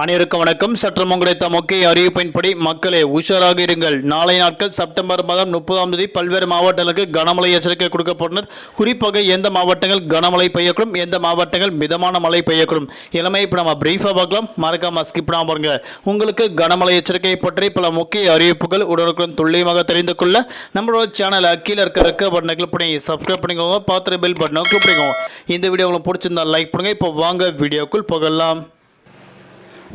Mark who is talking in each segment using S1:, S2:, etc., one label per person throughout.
S1: அனைவருக்கும் வணக்கம். சற்று கிடைத்த முக்கிய அறிவிப்பின்படி மக்களே உஷாராக இருங்கள். நாளை நாட்கள் செப்டம்பர் மாதம் முப்பதாம் தேதி பல்வேறு மாவட்டங்களுக்கு கனமழை எச்சரிக்கை கொடுக்கப்பட்டனர் குறிப்பாக எந்த மாவட்டங்கள் கனமழை பெய்யக்கூடும் எந்த மாவட்டங்கள் மிதமான மழை பெய்யக்கூடும்? எல்லாமே இப்போ நம்ம பிரீஃபாக பார்க்கலாம். மறக்காம ஸ்கிப் பண்ணாமல் பாருங்க. உங்களுக்கு கனமழை எச்சரிக்கை பற்றி பல முக்கிய அறிவிப்புகள் உடனுக்குடன் துல்லியமாக தெரிந்து கொள்ள நம்மளோட சேனலை கீழே இருக்க ரெக்க பட்டனை கிளிக் பண்ணி சப்ஸ்கிரைப் பண்ணிக்கோங்க. பார்த்துட்டு பில் பட்டனை கிளிக் பண்ணிக்கோங்க. இந்த வீடியோ உங்களுக்கு பிடிச்சிருந்தா லைக் பண்ணுங்க. இப்போ வாங்க வீடியோக்குள் போகலாம்.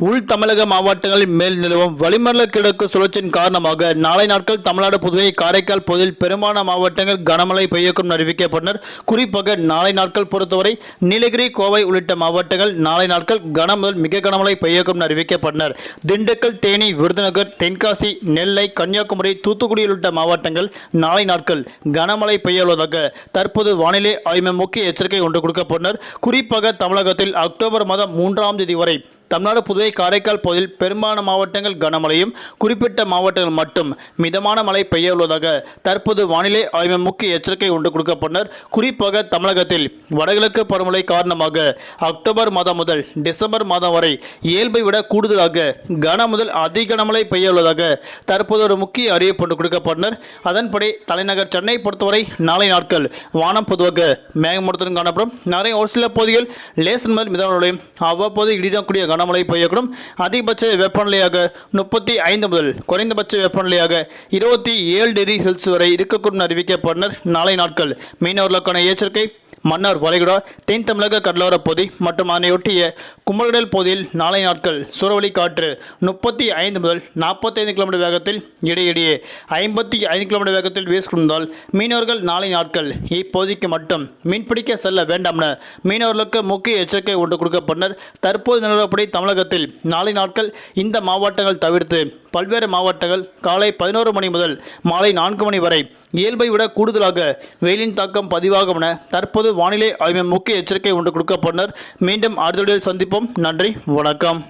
S1: உள் தமிழக மாவட்டங்களில் மேல் நிலவும் வளிமண்டல கிழக்கு சுழற்சியின் காரணமாக நாளை நாட்கள் தமிழ்நாடு புதுவை காரைக்கால் பகுதியில் பெரும்பாலான மாவட்டங்கள் கனமழை பெய்யக்கும் அறிவிக்கப்பட்டனர். குறிப்பாக நாளை நாட்கள் பொறுத்தவரை நீலகிரி கோவை உள்ளிட்ட மாவட்டங்கள் நாளை நாட்கள் கன முதல் மிக கனமழை பெய்யக்கும் அறிவிக்கப்பட்டனர். திண்டுக்கல் தேனி விருதுநகர் தென்காசி நெல்லை கன்னியாகுமரி தூத்துக்குடி உள்ளிட்ட மாவட்டங்கள் நாளை நாட்கள் கனமழை பெய்யுள்ளதாக தற்போது வானிலை ஆய்வு முக்கிய எச்சரிக்கை ஒன்று கொடுக்கப்பட்டனர். குறிப்பாக தமிழகத்தில் அக்டோபர் மாதம் மூன்றாம் தேதி வரை தமிழ்நாடு புதுவை காரைக்கால் பகுதியில் பெரும்பாலான மாவட்டங்கள் கனமழையும் குறிப்பிட்ட மாவட்டங்கள் மட்டும் மிதமான மழை பெய்ய உள்ளதாக தற்போது வானிலை ஆய்வு முக்கிய எச்சரிக்கை ஒன்று கொடுக்கப்பட்டனர். குறிப்பாக தமிழகத்தில் வடகிழக்கு பருவமழை காரணமாக அக்டோபர் மாதம் முதல் டிசம்பர் மாதம் வரை இயல்பை விட கூடுதலாக கன முதல் அதி கனமழை பெய்ய உள்ளதாக தற்போது ஒரு முக்கிய அறிவிப்பு ஒன்று கொடுக்கப்பட்டனர். அதன்படி தலைநகர் சென்னை பொறுத்தவரை நாளை நாட்கள் வானம் பொதுவாக மேகமூட்டத்துடன் காணப்படும். நிறைய ஒரு சில பகுதிகள் லேசன் முதல் மிதமான அவ்வப்போது இடிடக்கூடிய கனமழை பெய்யக்கூடும். அதிகபட்ச வெப்பநிலையாக முப்பத்தி ஐந்து முதல் குறைந்தபட்ச வெப்பநிலையாக இருபத்தி ஏழு டிகிரி செல்சியஸ் வரை இருக்கக்கூடும் அறிவிக்கப்பட்டனர். நாளை நாட்கள் மீனவர்களுக்கான எச்சரிக்கை. மன்னார் வளைகுடா தென் தமிழக கடலோரப் பகுதி மற்றும் அதனையொட்டிய குமரடல் பகுதியில் நாளை நாட்கள் சூறவளி காற்று முப்பத்தி ஐந்து முதல் நாற்பத்தைந்து கிலோமீட்டர் வேகத்தில் இடையிடையே ஐம்பத்தி ஐந்து கிலோமீட்டர் வேகத்தில் வீசிக்கொண்டால் மீனவர்கள் நாளை நாட்கள் இப்பகுதிக்கு மட்டும் மீன்பிடிக்க செல்ல வேண்டாம் என மீனவர்களுக்கு முக்கிய எச்சரிக்கை ஒன்று கொடுக்கப்பட்டனர் தற்போது நிலவரப்படி தமிழகத்தில் நாளை நாட்கள் இந்த மாவட்டங்கள் தவிர்த்து பல்வேறு மாவட்டங்கள் காலை பதினோரு மணி முதல் மாலை நான்கு மணி வரை இயல்பை விட கூடுதலாக வெயிலின் தாக்கம் பதிவாகும் என தற்போது வானிலை ஆய்வு முக்கிய எச்சரிக்கை ஒன்று கொடுக்கப்பட்டனர். மீண்டும் அடுத்த சந்திப்போம். நன்றி. வணக்கம்.